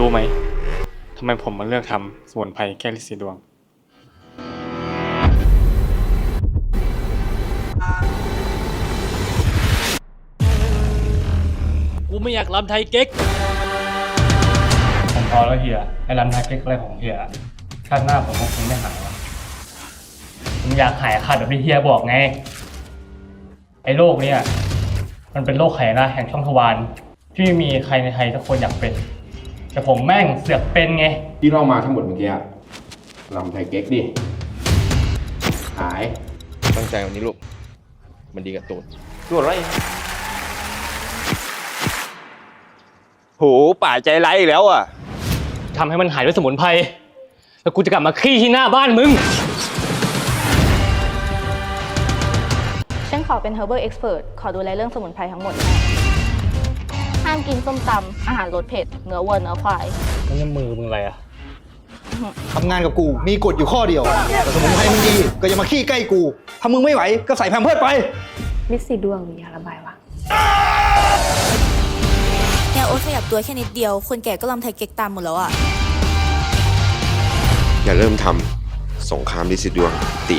รู้ไหมทำไมผมมาเลือกทำสมุนไพรแก้ฤทธิ์สีดวง กูไม่อยากรำไทยเก๊ก ผมพอแล้วเฮียไอ้รันทาเก๊กอะไรของเฮียชาติหน้าผมก็คงไม่หายหรอกผมอยากหายขาดแบบที่เฮียบอกไง ไอ้โรคเนี่ย มันเป็นโรคไขนะแห่งช่องทวารที่ไม่มีใครในไทยสักคนอยากเป็น แต่ผมแม่งเสือกเป็นไง ที่เรามาทั้งหมดเมื่อกี้อะลำไทยเก๊กดิ หาย ตั้งใจวันนี้ลูก มันดีกับตูนตรวจไรโหป่าใจร้ายอีกแล้วอะ ทำให้มันหายด้วยสมุนไพร แล้วกูจะกลับมาขี้ที่หน้าบ้านมึง ฉันขอเป็น herbal expert ขอดูแลเรื่องสมุนไพรทั้งหมดให้ ห้ามกินส้มตำอาหารรสเผ็ดเนื้อวัวเนื้อควาย แล้วนี่มือมึงอะไรอะทำงานกับกูมีกฎอยู่ข้อเดียว แต่สมุนไพรมึงดีก็อย่ามาขี้ใกล้กู ถ้ามึงไม่ไหวก็ใส่แพมเพิร์ดไป ลิสีดวงมียาระบายวะเนี่ยโอ๊ตขยับตัวแค่นิดเดียว คนแก่ก็ลำไทยเก๊กตามหมดแล้วอะ อย่าเริ่มทำสงครามดิสิดวงตี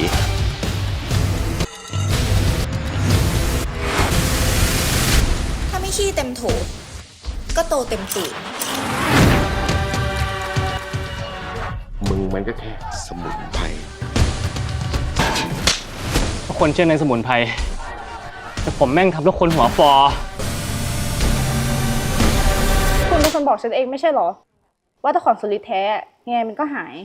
ขี้เต็มโถก็โตเต็มตูดมึงมันก็แค่สมุนไพรทุกคนเชื่อในสมุนไพรแต่ผมแม่งทำแล้วคนหัวฟอ คุณเป็นคนบอกฉันเองไม่ใช่เหรอ ว่าถ้าของสลิดแท้ยังไงมันก็หาย